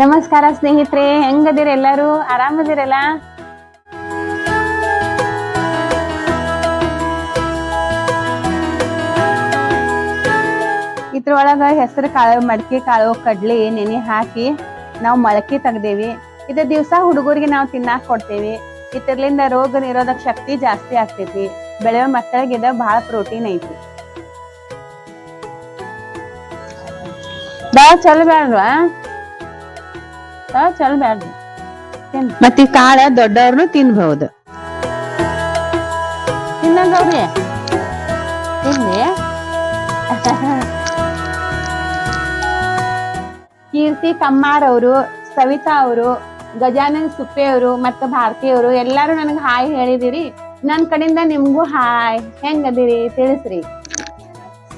ನಮಸ್ಕಾರ ಸ್ನೇಹಿತರೆ, ಹೆಂಗದಿರ ಎಲ್ಲರೂ? ಆರಾಮದಿರಲ್ಲ? ಇದ್ರೊಳಗ ಹೆಸರು ಕಾಳು, ಮಡಕೆ ಕಾಳು, ಕಡ್ಲಿ, ನೆನೆ ಹಾಕಿ ನಾವು ಮೊಳಕೆ ತೆಗ್ದೇವಿ. ಇದ ದಿವಸ ಹುಡುಗರಿಗೆ ನಾವು ತಿನ್ನಾಕ್ ಕೊಡ್ತೇವಿ. ಇದ್ರಲಿಂದ ರೋಗ ನಿರೋಧಕ ಶಕ್ತಿ ಜಾಸ್ತಿ ಆಗ್ತೈತಿ. ಬೆಳೆಯೋ ಮಕ್ಕಳಿಗೆ ಇದ ಬಹಳ ಪ್ರೋಟೀನ್ ಐತಿ. ಬಹಳ ಚಲೋ ಬ್ಯಾಡ್ವಾ ಬಾ ಚಲ್ ಬ್ಯಾಡ್ರಿ. ಮತ್ತೆ ಈ ಕಾಳ ದೊಡ್ಡವ್ರನು ತಿನ್ಬಹುದು ತಿನ್ನಂಗವ್ರಿ. ತಿನ್ನಿ ಕೀರ್ತಿ ಕಮ್ಮಾರ್ ಅವರು ಸವಿತಾ ಅವರು ಗಜಾನಂದ್ ಸುಪ್ಪೆ ಅವರು ಮತ್ತು ಭಾರತಿ ಅವರು ಎಲ್ಲಾರು ನನಗೆ ಹಾಯ್ ಹೇಳಿದಿರಿ. ನನ್ನ ಕಡೆಯಿಂದ ನಿಮಗೂ ಹಾಯ್. ಹೆಂಗದಿರಿ? ತಿಳಿಸ್ರಿ.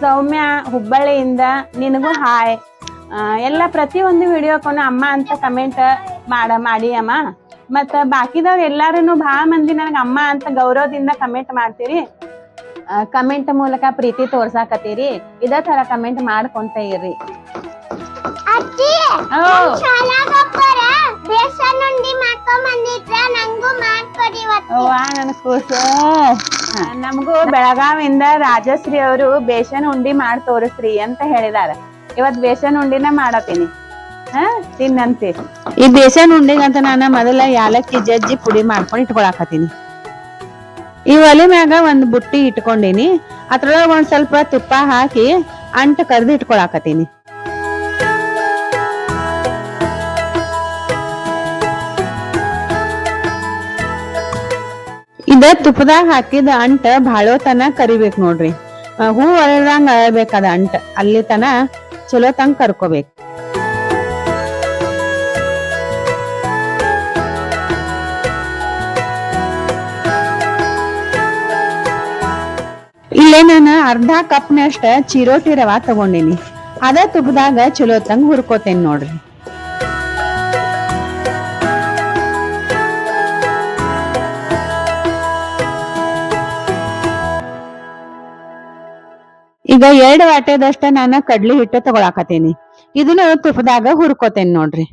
ಸೌಮ್ಯ ಹುಬ್ಬಳ್ಳಿಯಿಂದ ನಿನಗೂ ಹಾಯ್. ಎಲ್ಲ ಪ್ರತಿಯೊಂದು ವಿಡಿಯೋಕ್ಕೂ ಅಮ್ಮ ಅಂತ ಕಮೆಂಟ್ ಮಾಡ ಮಾಡಿ ಅಮ್ಮ. ಮತ್ತು ಬಾಕಿದವ್ರು ಎಲ್ಲಾರು ಭಾಳ ಮಂದಿ ನನಗೆ ಅಮ್ಮ ಅಂತ ಗೌರವದಿಂದ ಕಮೆಂಟ್ ಮಾಡ್ತೀರಿ. ಕಮೆಂಟ್ ಮೂಲಕ ಪ್ರೀತಿ ತೋರ್ಸಾಕತ್ತೀರಿ. ಇದೇ ತರ ಕಮೆಂಟ್ ಮಾಡ್ಕೊಂತ ಇರ್ರಿ. ನಮಗೂ ಬೆಳಗಾವಿಂದ ರಾಜಶ್ರೀ ಅವರು ಬೇಷನ್ ಉಂಡಿ ಮಾಡಿ ತೋರಿಸ್ರಿ ಅಂತ ಹೇಳಿದಾರ. ಇವತ್ ಬೇಸನ್ ಉಂಡಿನ ಮಾಡತೀನಿ. ಹಾ, ತಿನ್ನಂತೆ. ಈ ಬೇಸನ್ ಉಂಡಿಗಂತ ನಾನು ಮೊದಲ ಯಾಲಕ್ಕಿ ಜಜ್ಜಿ ಪುಡಿ ಮಾಡ್ಕೊಂಡು ಇಟ್ಕೊಳಕತ್ತೀನಿ. ಈ ಒಲೆ ಮ್ಯಾಗ ಒಂದು ಬುಟ್ಟಿ ಇಟ್ಕೊಂಡಿನಿ. ಅದ್ರೊಳಗ ಒಂದ್ ಸ್ವಲ್ಪ ತುಪ್ಪ ಹಾಕಿ ಅಂಟ ಕರ್ದು ಇಟ್ಕೊಳಕತ್ತೀನಿ. ಇದ ತುಪ್ಪದಾಗ ಹಾಕಿದ ಅಂಟ ಬಾಳೋ ತನ ಕರಿಬೇಕ್ ನೋಡ್ರಿ. ಹೂ ಅರಳದಂಗ ಅಳಬೇಕದ ಅಂಟ. ಅಲ್ಲಿ ತನ ಚಲೋ ತಂಗ ಕರ್ಕೋಬೇಕು. ಇಲ್ಲೇ ನಾನು ಅರ್ಧ ಕಪ್ನಷ್ಟ ಚಿರೋಟಿ ರವಾ ತಗೊಂಡಿನಿ. ಅದ ತುಪ್ಪದಾಗ ಚಲೋ ಹುರ್ಕೋತೇನಿ ನೋಡ್ರಿ. ಈಗ ಎರಡು ವಾಟೆದಷ್ಟ ನಾನು ಕಡ್ಲಿ ಹಿಟ್ಟು ತಗೊಳಕತ್ತೀನಿ. ಇದನ್ನ ತುಪ್ಪದಾಗ ಹುರ್ಕೋತೇನಿ ನೋಡ್ರಿ.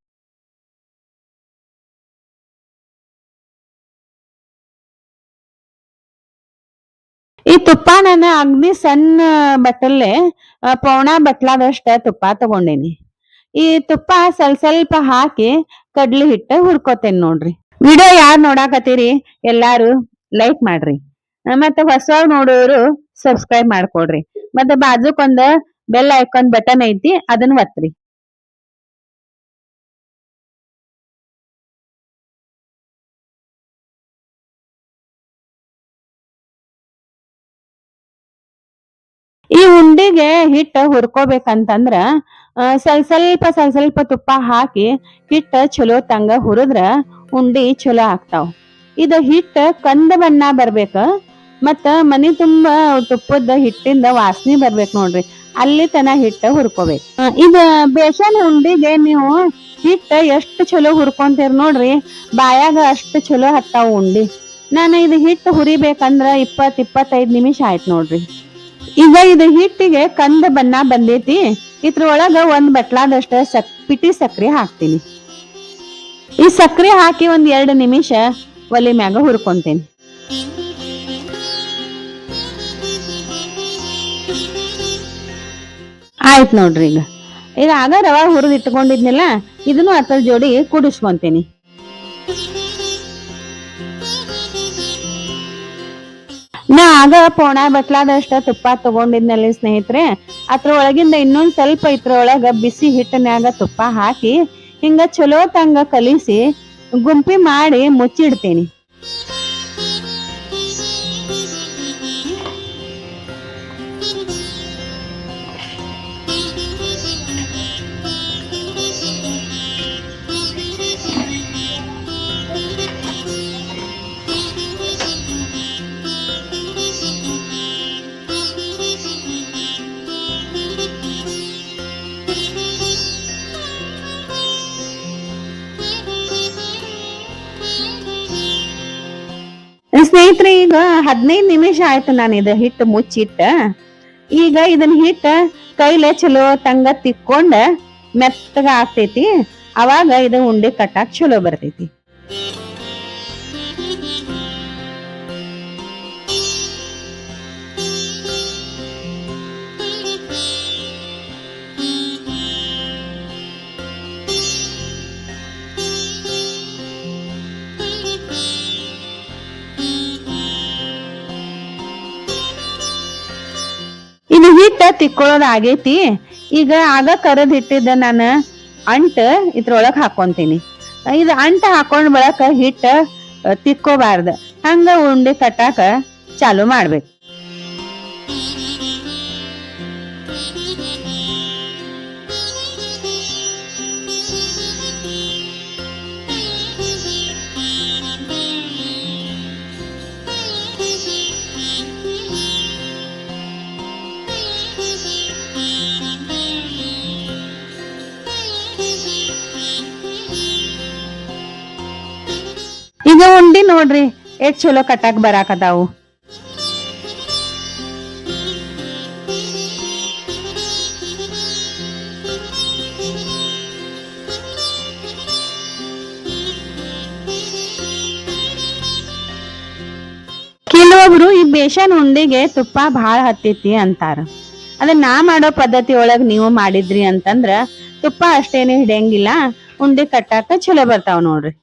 ಈ ತುಪ್ಪ ನಾನು ಅಗ್ನಿ ಸಣ್ಣ ಬಟ್ಟಲ್ಲೇ ಪೌಣ ಬಟ್ಲಾದಷ್ಟ ತುಪ್ಪ ತಗೊಂಡೇನಿ. ಈ ತುಪ್ಪ ಸ್ವಲ್ಪ ಸ್ವಲ್ಪ ಹಾಕಿ ಕಡ್ಲಿ ಹಿಟ್ಟ ಹುರ್ಕೋತೇನಿ ನೋಡ್ರಿ. ವಿಡಿಯೋ ಯಾರು ನೋಡಾಕತ್ತೀರಿ ಎಲ್ಲಾರು ಲೈಕ್ ಮಾಡ್ರಿ. ಮತ್ತೆ ಹೊಸ ನೋಡೋರು ಸಬ್ಸ್ಕ್ರೈಬ್ ಮಾಡ್ಕೊಳ್ರಿ ಮತ್ತೆ ಬಾಜುಕೊಂದ ಬೆಲ್ ಐಕಾನ್ ಬಟನ್ ಐತಿ, ಅದನ್ನ ಒತ್ತ್ರಿ ಈ ಉಂಡಿಗೆ ಹಿಟ್ಟ ಹುರ್ಕೋಬೇಕಂತಂದ್ರ ಸ್ವಲ್ಪ ಸ್ವಲ್ಪ ಸ್ವಲ್ಪ ಸ್ವಲ್ಪ ತುಪ್ಪ ಹಾಕಿ ಹಿಟ್ಟ ಚಲೋ ತಂಗ ಹುರಿದ್ರ ಉಂಡಿ ಚಲೋ ಆಗ್ತಾವ. ಇದು ಹಿಟ್ಟ ಕಂದ ಬಣ್ಣ ಬರ್ಬೇಕ. ಮತ್ತ ಮನಿ ತುಂಬಾ ತುಪ್ಪದ ಹಿಟ್ಟಿಂದ ವಾಸನೆ ಬರ್ಬೇಕು ನೋಡ್ರಿ. ಅಲ್ಲಿ ತನ ಹಿಟ್ಟ ಹುರ್ಕೋಬೇಕು. ಇದ ಬೇಸನ್ ಉಂಡಿಗೆ ನೀವು ಹಿಟ್ಟ ಎಷ್ಟು ಚಲೋ ಹುರ್ಕೊಂತೀರಿ ನೋಡ್ರಿ. ಬಾಯಾಗ ಅಷ್ಟು ಚಲೋ ಹತ್ತಾವ ಉಂಡಿ. ನಾನು ಇದು ಹಿಟ್ಟು ಹುರಿಬೇಕಂದ್ರ ಇಪ್ಪತ್ ಇಪ್ಪತ್ತೈದು ನಿಮಿಷ ಆಯ್ತು ನೋಡ್ರಿ. ಈಗ ಇದು ಹಿಟ್ಟಿಗೆ ಕಂದ ಬಣ್ಣ ಬಂದೈತಿ. ಇದ್ರೊಳಗ ಒಂದ್ ಬಟ್ಲಾದಷ್ಟ ಸಕ್, ಪಿಟಿ ಸಕ್ರಿ ಹಾಕ್ತೀನಿ. ಈ ಸಕ್ರಿ ಹಾಕಿ ಒಂದ್ ಎರಡು ನಿಮಿಷ ಒಲೆ ಮ್ಯಾಗ ಹುರ್ಕೊಂತೀನಿ. ಆಯ್ತ್ ನೋಡ್ರಿ ಈಗ. ಈಗ ಆಗ ರವಾ ಹುರಿದು ಇಟ್ಕೊಂಡಿದ್ನಲ್ಲ, ಇದನ್ನು ಅದ್ರ ಜೋಡಿ ಕುಡಿಸ್ಕೊಂತೀನಿ. ನಾ ಆಗ ಪೋಣ ಬಟ್ಲಾದಷ್ಟ ತುಪ್ಪ ತಗೊಂಡಿದ್ನಲ್ಲಿ ಸ್ನೇಹಿತರೆ ಅದ್ರ ಒಳಗಿಂದ ಇನ್ನೊಂದ್ ಸ್ವಲ್ಪ ಇದ್ರೊಳಗ ಬಿಸಿ ಹಿಟ್ಟನ್ಯಾಗ ತುಪ್ಪ ಹಾಕಿ ಹಿಂಗ ಚಲೋ ತಂಗ ಕಲಿಸಿ ಗುಂಪಿ ಮಾಡಿ ಮುಚ್ಚಿಡ್ತೀನಿ. ಸ್ನೇಹಿತರೆ, ಈಗ ಹದಿನೈದು ನಿಮಿಷ ಆಯ್ತು ನಾನು ಇದು ಹಿಟ್ಟು ಮುಚ್ಚಿಟ್ಟ. ಈಗ ಇದನ್ನ ಹಿಟ್ಟ ಕೈಲೆ ಚಲೋ ತಂಗ ತಿಕ್ಕೊಂಡ ಮೆತ್ತಗ ಆಗ್ತೈತಿ ಅವಾಗ ಇದು ಉಂಡೆ ಕಟ್ಟಾಕ್ ಚಲೋ ಬರ್ತೈತಿ. ಹಿಟ್ಟ ತಿಕ್ಕೊಳ್ಳೋದ್ ಆಗೈತಿ. ಈಗ ಆಗ ಕರದ್ ಹಿಟ್ಟಿದ್ದ ನಾನು ಅಂಟ ಇದ್ರೊಳಗೆ ಹಾಕೊಂತೀನಿ. ಇದು ಅಂಟ ಹಾಕೊಂಡ್ ಬಳಕ ಹಿಟ್ಟ ತಿಕ್ಕೋಬಾರ್ದು. ಹಂಗ ಉಂಡೆ ಕಟ್ಟಾಕ ಚಾಲು ಮಾಡ್ಬೇಕು. ಈಗ ಉಂಡಿ ನೋಡ್ರಿ, ಎಷ್ಟ್ ಚಲೋ ಕಟ್ಟಾಕ್ ಬರಾಕದಾವು ಕೆಲವೊಬ್ರು ಈ ಬೇಷನ್ ಉಂಡಿಗೆ ತುಪ್ಪ ಭಾಳ ಹತ್ತೈತಿ ಅಂತಾರ. ಅದನ್ನ ನಾ ಮಾಡೋ ಪದ್ಧತಿ ಒಳಗ್ ನೀವು ಮಾಡಿದ್ರಿ ಅಂತಂದ್ರ ತುಪ್ಪ ಅಷ್ಟೇನು ಹಿಡಿಯಂಗಿಲ್ಲ, ಉಂಡೆ ಕಟ್ಟಾಕ ಚಲೋ ಬರ್ತಾವ ನೋಡ್ರಿ.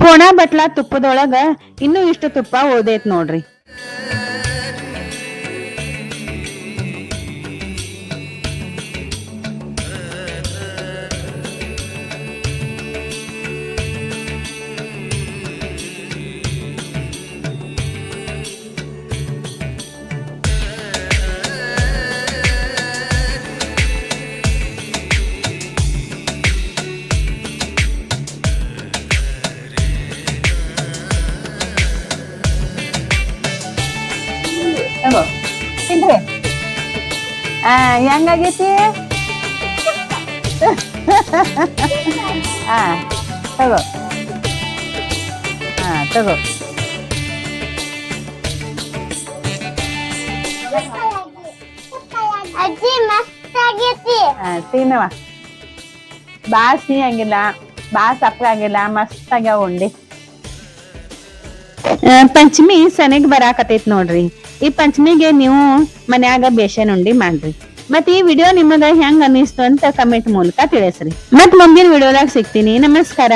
ಪೋಣ ಬಟ್ಲ ತುಪ್ಪದೊಳಗ ಇನ್ನೂ ಇಷ್ಟು ತುಪ್ಪ ಉಳ್ದೈತ್ ನೋಡ್ರಿ. ತಿನ್ರಿ ಆ ಹೆಂಗಾಗೈತಿ? ಹಾ ತಗೋ. ಹಾ ತಗೋ. ಅಜ್ಜಿ ಮಸ್ತ್ ಆಗೈತಿ ತಿನ್ನವ ಭಾಳ ಸಿಹಿ ಆಗಿಲ್ಲ ಭಾಳ ಸಪ್ಪ ಆಗಿಲ್ಲ ಮಸ್ತ್ ಆಗ್ಯಾವ ಉಂಡಿ. ಪಂಚಮಿ ಸನಿಗ್ ಬರಾಕತೈತ್ ನೋಡ್ರಿ. ಈ ಪಂಚಮಿಗೆ ನೀವು ಮನ್ಯಾಗ ಬೇಷನ್ ಉಂಡಿ ಮಾಡ್ರಿ. ಮತ್ ಈ ವಿಡಿಯೋ ನಿಮಗ ಹೆಂಗ್ ಅನ್ನಿಸ್ತು ಅಂತ ಕಮೆಂಟ್ ಮೂಲಕ ತಿಳಿಸ್ರಿ. ಮತ್ ಮುಂದಿನ ವಿಡಿಯೋದಾಗ ಸಿಗ್ತೀನಿ. ನಮಸ್ಕಾರ.